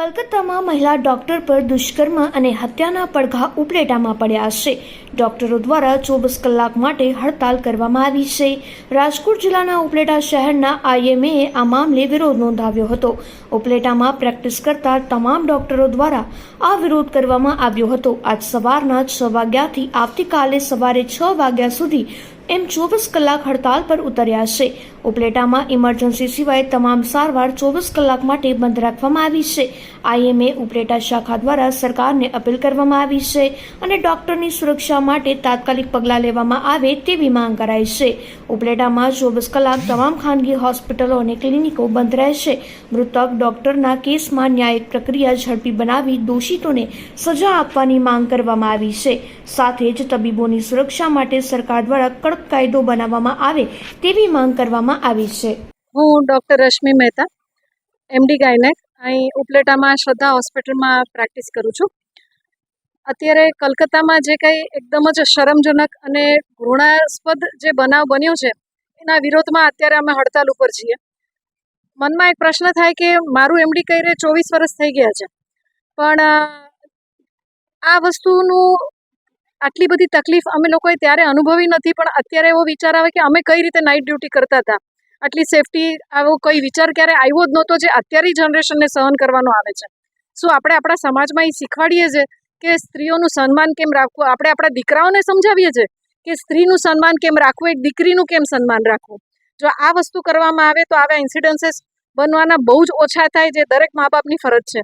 કલકત્તામાં મહિલા ડોક્ટર પર દુષ્કર્મ અને હત્યાના પડઘા ઉપલેટામાં પડ્યા છે. ડોક્ટરો દ્વારા ચોવીસ કલાક માટે હડતાલ કરવામાં આવી છે. રાજકોટ જિલ્લાના ઉપલેટા શહેરના આઈએમએ આ મામલે વિરોધ નોંધાવ્યો હતો. ઉપલેટામાં પ્રેક્ટિસ કરતા તમામ ડોક્ટરો દ્વારા આ વિરોધ કરવામાં આવ્યો હતો. આજ સવારના છ વાગ્યાથી આવતીકાલે સવારે છ વાગ્યા સુધી એમ ચોવીસ કલાક હડતાલ પર ઉતર્યા છે. ઉપલેટામાં ઇમરજન્સી સિવાય તમામ સારવાર ચોવીસ કલાક માટે બંધ રાખવામાં આવી છે. આઈએમએ ઉપલેટા શાખા દ્વારા સરકારને અપીલ કરવામાં આવી છે અને ડોક્ટરની સુરક્ષા માટે તાત્કાલિક પગલાં લેવામાં આવે તેવી માંગ કરાઈ છે. ઉપલેટામાં ચોવીસ કલાક તમામ ખાનગી હોસ્પિટલો અને ક્લિનિકો બંધ રહેશે. મૃતક ડોક્ટરના કેસમાં ન્યાયિક પ્રક્રિયા ઝડપી બનાવી દોષિતોને સજા આપવાની માંગ કરવામાં આવી છે. સાથે જ તબીબોની સુરક્ષા માટે સરકાર દ્વારા કડક કાયદો બનાવવામાં આવે તેવી માંગ કરવામાં આવી છે. હું doctor Rashmi Mehta MD gynaec. અહીં ઉપલેટામાં શ્રદ્ધા હોસ્પિટલમાં પ્રેક્ટિસ કરું છું. અત્યારે કલકત્તામાં જે કંઈ એકદમ જ શરમજનક અને ઘૃણાસ્પદ જે બનાવ બન્યો છે, એના વિરોધમાં અત્યારે અમે હડતાલ ઉપર છીએ. મનમાં એક પ્રશ્ન થાય કે મારું એમડી કરીને ચોવીસ વર્ષ થઈ ગયા છે. પણ, આ વસ્તુનું આટલી બધી તકલીફ અમે લોકોએ ત્યારે અનુભવી નથી, પણ અત્યારે એવો વિચાર આવે કે અમે કઈ રીતે નાઇટ ડ્યુટી કરતા હતા. આટલી સેફટી આવો કોઈ વિચાર ક્યારે આવ્યો જ નહોતો જે અત્યારની જનરેશનને સહન કરવાનો આવે છે. શું આપણે આપણા સમાજમાં એ શીખવાડીએ છીએ કે સ્ત્રીઓનું સન્માન કેમ રાખવું? આપણે આપણા દીકરાઓને સમજાવીએ છીએ કે સ્ત્રીનું સન્માન કેમ રાખવું? એક દીકરીનું કેમ સન્માન રાખવું? જો આ વસ્તુ કરવામાં આવે તો આવા ઇન્સિડન્સીસ બનવાના બહુ જ ઓછા થાય જે દરેક મા બાપની ફરજ છે.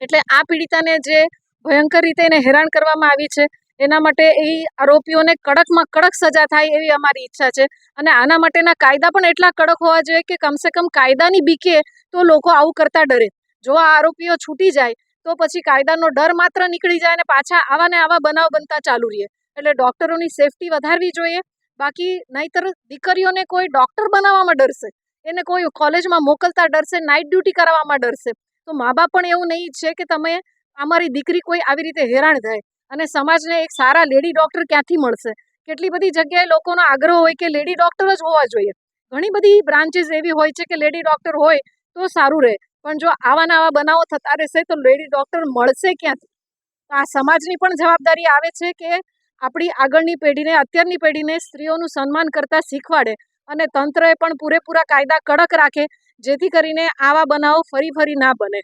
એટલે આ પીડિતાને જે ભયંકર રીતે એને હેરાન કરવામાં આવી છે એના માટે એ આરોપીઓને કડકમાં કડક સજા થાય એવી અમારી ઈચ્છા છે. અને આના માટેના કાયદા પણ એટલા કડક હોવા જોઈએ કે કમસે કમ કાયદાની બીકે તો લોકો આવું કરતા ડરે. જો આ આરોપીઓ છૂટી જાય, તો પછી કાયદાનો ડર માત્ર નીકળી જાય અને પાછા આવા ને આવા બનાવ બનતા ચાલુ રહે. એટલે ડૉક્ટરોની સેફટી વધારવી જોઈએ. બાકી નહીતર દીકરીઓને કોઈ ડૉક્ટર બનાવવામાં ડરશે. એને કોઈ કોલેજમાં મોકલતા ડરશે, નાઇટ ડ્યુટી કરાવવામાં ડરશે. તો મા બાપ પણ એવું નહીં છે કે તમે અમારી દીકરી કોઈ આવી રીતે હેરાન થાય. અને સમાજને એક સારા લેડી ડૉક્ટર ક્યાંથી મળશે? કેટલી બધી જગ્યાએ લોકોનો આગ્રહ હોય કે લેડી ડૉક્ટર જ હોવા જોઈએ. ઘણી બધી બ્રાન્ચીસ એવી હોય છે કે લેડી ડૉક્ટર હોય તો સારું રહે. પણ જો આવા આવા બનાવો થતા રહેશે તો લેડી ડૉક્ટર મળશે ક્યાંથી? તો આ સમાજની પણ જવાબદારી આવે છે કે આપણી આગળની પેઢીને, અત્યારની પેઢીને સ્ત્રીઓનું સન્માન કરતા શીખવાડે અને તંત્રએ પણ પૂરેપૂરા કાયદા કડક રાખે, જેથી કરીને આવા બનાવો ફરી ફરી ના બને.